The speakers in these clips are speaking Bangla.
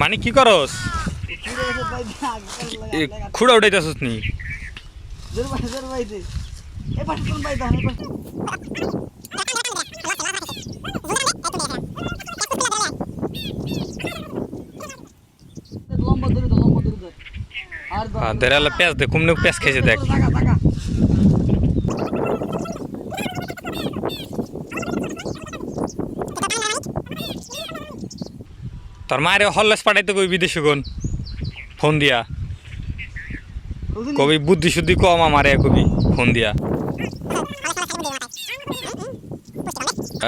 মানে কি করস? খুঁড়া উঠাইতেছস নি? হ্যাঁ দেরালে পেঁয়াজ দে কুমনে পেঁয়াজ খেয়েছে দেখ। তোর মায়ের হল্লেস পাঠাইতে কই বিদেশে কোন? ফোন দিয়া। কবি বুদ্ধি শুদ্ধি কম আমারে কবি ফোন দিয়া।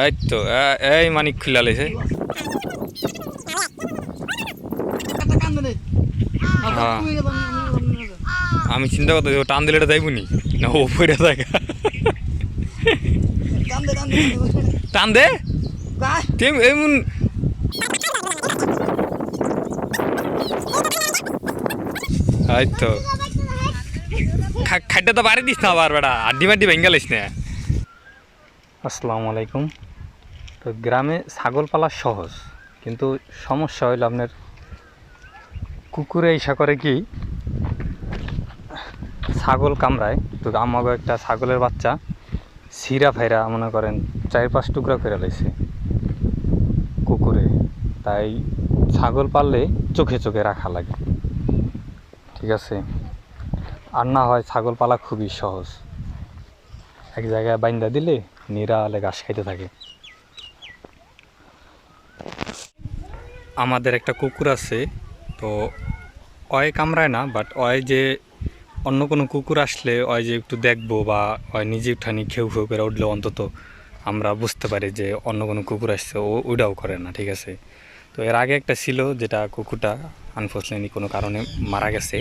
এই তো এই মানিক খুলা লেছে হ্যাঁ। আমি চিন্তা করতে টান দিলে এটা যাইবনি না? ও পড়ে থাকে টান দে এমন এই তো। খা- তো বাড়ি দিস না আবার বেড়া আড্ডি মাড্ডি না। আসসালামু আলাইকুম তো গ্রামে ছাগল পালা সহজ, কিন্তু সমস্যা হইল আপনার কুকুরে ইসা করে কি ছাগল কামড়ায়। তো আমাকে একটা ছাগলের বাচ্চা সিরা ফাইরা মনে করেন চার পাঁচ টুকরা করে লাইছে কুকুরে। তাই ছাগল পাললে চোখে চোখে রাখা লাগে। ঠিক আছে। আর না হয় ছাগল পালা খুবই সহজ। এক জায়গায় বাইন্দা দিলে নিরালে ঘাস খাইতে থাকে। আমাদের একটা কুকুর আছে, তো অয় কামড়ায় না বাট অয় যে অন্য কোনো কুকুর আসলে অয় যে একটু দেখব বা অয় নিজে উঠানি খেউ খেউ করে উঠলে অন্তত আমরা বুঝতে পারি যে অন্য কোনো কুকুর আসছে, ও ওইটাও করে না, ঠিক আছে। তো এর আগে একটা ছিল যেটা কুকুরটা আনফর্চুনেটলি কোনো কারণে মারা গেছে।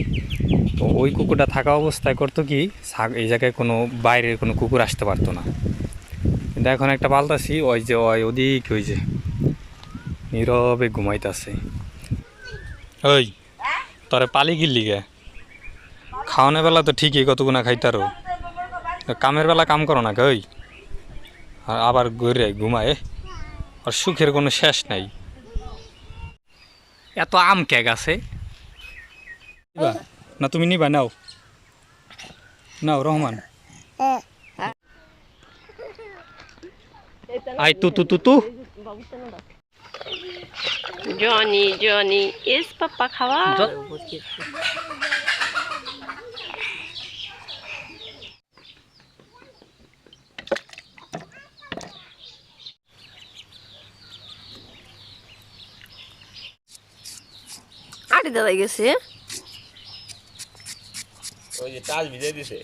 তো ওই কুকুরটা থাকা অবস্থায় করতো কি এই জায়গায় কোনো বাইরের কোনো কুকুর আসতে পারতো না। কিন্তু এখন একটা পাল্টাছি ওই যে, ওই ওদিক, ওই যে, নীরবে ঘুমাইতেছে। ওই, তোরে পালি গিল্লি গে? খাওয়ানোর বেলা তো ঠিকই কতগুনা খাইতারো। কামের বেলা কাম করো না গে, ওই। আর আবার ঘুরে ঘুমায় আর সুখের কোনো শেষ নাই। এত আম কে গাছে? না তুমি নিবা নাও। নাও রহমান। আই তু তু তু তু। জনি জনি এস পাপ্পা খাওয়া। আরে দাদা গেছে। ওই যে টাল ভিজে দিছে।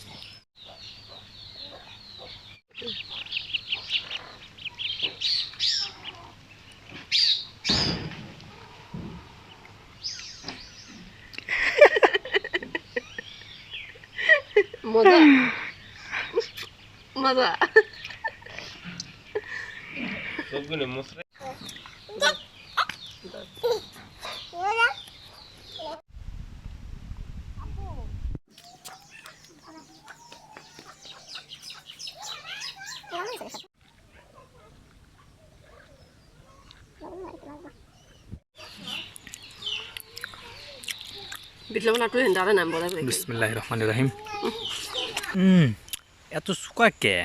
মজা। মজা। সবগুলো মুসরে বিটলাম না তুই হেন্দারে নাম বলা বিসমিল্লাহির রহমানির রহিম হুম এত শুকা কে?